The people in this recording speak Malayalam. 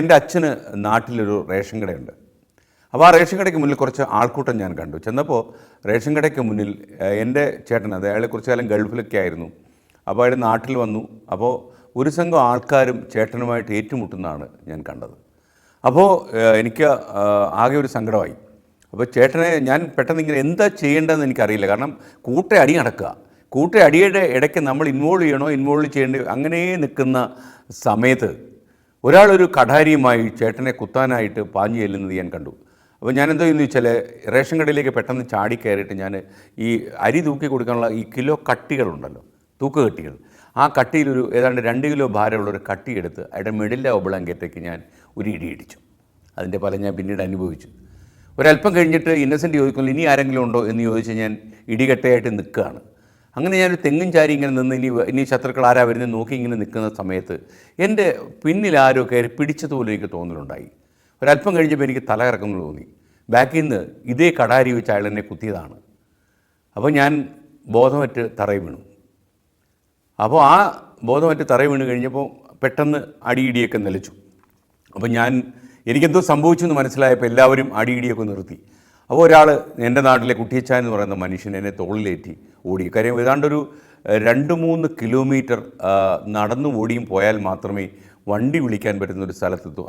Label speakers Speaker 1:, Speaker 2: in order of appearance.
Speaker 1: എന്റെ അച്ഛന് നാട്ടിലൊരു റേഷൻ കടയുണ്ട്. അപ്പോൾ ആ റേഷൻ കടയ്ക്ക് മുന്നിൽ കുറച്ച് ആൾക്കൂട്ടം ഞാൻ കണ്ടു. ചെന്നപ്പോൾ റേഷൻ കടയ്ക്ക് മുന്നിൽ എന്റെ ചേട്ടൻ അത് അയാൾ കുറച്ച് കാലം ഗൾഫിലൊക്കെ ആയിരുന്നു. അപ്പോൾ അയാൾ നാട്ടിൽ വന്നു. അപ്പോൾ ഒരു സംഘം ആൾക്കാരും ചേട്ടനുമായിട്ട് ഏറ്റുമുട്ടുന്നതാണ് ഞാൻ കണ്ടത്. അപ്പോൾ എനിക്ക് ആകെ ഒരു സങ്കടമായി. അപ്പോൾ ചേട്ടനെ ഞാൻ പെട്ടെന്ന് ഇങ്ങനെ എന്താ ചെയ്യേണ്ടതെന്ന് എനിക്കറിയില്ല. കാരണം കൂട്ടെ അടി നടക്കുക. കൂട്ടെ അടിയുടെ ഇടയ്ക്ക് നമ്മൾ ഇൻവോൾവ് ചെയ്യണോ ഇൻവോൾവ് ചെയ്യേണ്ടോ അങ്ങനെ നിൽക്കുന്ന സമയത്ത് ഒരാളൊരു കഠാരിയുമായി ചേട്ടനെ കുത്താനായിട്ട് പാഞ്ഞു ചെല്ലുന്നത് ഞാൻ കണ്ടു. അപ്പോൾ ഞാൻ എന്തോ എന്ന് റേഷൻ കടയിലേക്ക് പെട്ടെന്ന് ചാടി കയറിയിട്ട് ഞാൻ ഈ അരി തൂക്കി കൊടുക്കാനുള്ള ഈ കിലോ കട്ടികളുണ്ടല്ലോ തൂക്ക് കട്ടികൾ. ആ കട്ടിയിലൊരു ഏതാണ്ട് രണ്ട് കിലോ ഭാരമുള്ള ഒരു കട്ടിയെടുത്ത് അയാളുടെ മിഡിലെ ഒബളങ്കേറ്റേക്ക് ഞാൻ ഒരു ഇടി ഇടിച്ചു. അതിന്റെ ഫലം ഞാൻ പിന്നീട് അനുഭവിച്ചു. ഒരല്പം കഴിഞ്ഞിട്ട് ഇന്നസെന്റ് ചോദിക്കുന്നു ഇനി ആരെങ്കിലും ഉണ്ടോ? എന്ന് ചോദിച്ച് ഞാൻ ഇടികട്ടയായിട്ട് നിൽക്കുകയാണ്. അങ്ങനെ ഞാനൊരു തെങ്ങും ചാരി ഇങ്ങനെ നിന്ന് ഇനി ഇനി ശത്രുക്കൾ ആരാ വരുന്നത് നോക്കി ഇങ്ങനെ നിൽക്കുന്ന സമയത്ത് എന്റെ പിന്നിൽ ആരോ കയറി പിടിച്ചതുപോലെ എനിക്ക് തോന്നലുണ്ടായി. ഒരല്പം കഴിഞ്ഞപ്പോൾ എനിക്ക് തല കറക്കുന്നു തോന്നി. ബാക്കിൽ നിന്ന് ഇതേ കടാരി വെച്ച് അയാൾ എന്നെ കുത്തിയതാണ്. അപ്പോൾ ഞാൻ ബോധമറ്റ് തറയി വീണു. അപ്പോൾ ആ ബോധമറ്റ് തറയി വീണ് കഴിഞ്ഞപ്പോൾ പെട്ടെന്ന് അടിയിടിയൊക്കെ നിലച്ചു. അപ്പോൾ ഞാൻ എനിക്കെന്തോ സംഭവിച്ചു എന്ന് മനസ്സിലായപ്പോൾ എല്ലാവരും അടിയിടിയൊക്കെ നിർത്തി. അപ്പോൾ ഒരാൾ എന്റെ നാട്ടിലെ കുട്ടിയച്ചാൻ എന്ന് പറയുന്ന മനുഷ്യൻ എന്നെ തോളിലേറ്റി ഓടി. കാര്യം ഏതാണ്ടൊരു രണ്ട് മൂന്ന് കിലോമീറ്റർ നടന്നു ഓടിയും പോയാൽ മാത്രമേ വണ്ടി വിളിക്കാൻ പറ്റുന്ന ഒരു സ്ഥലത്തെത്തൂ.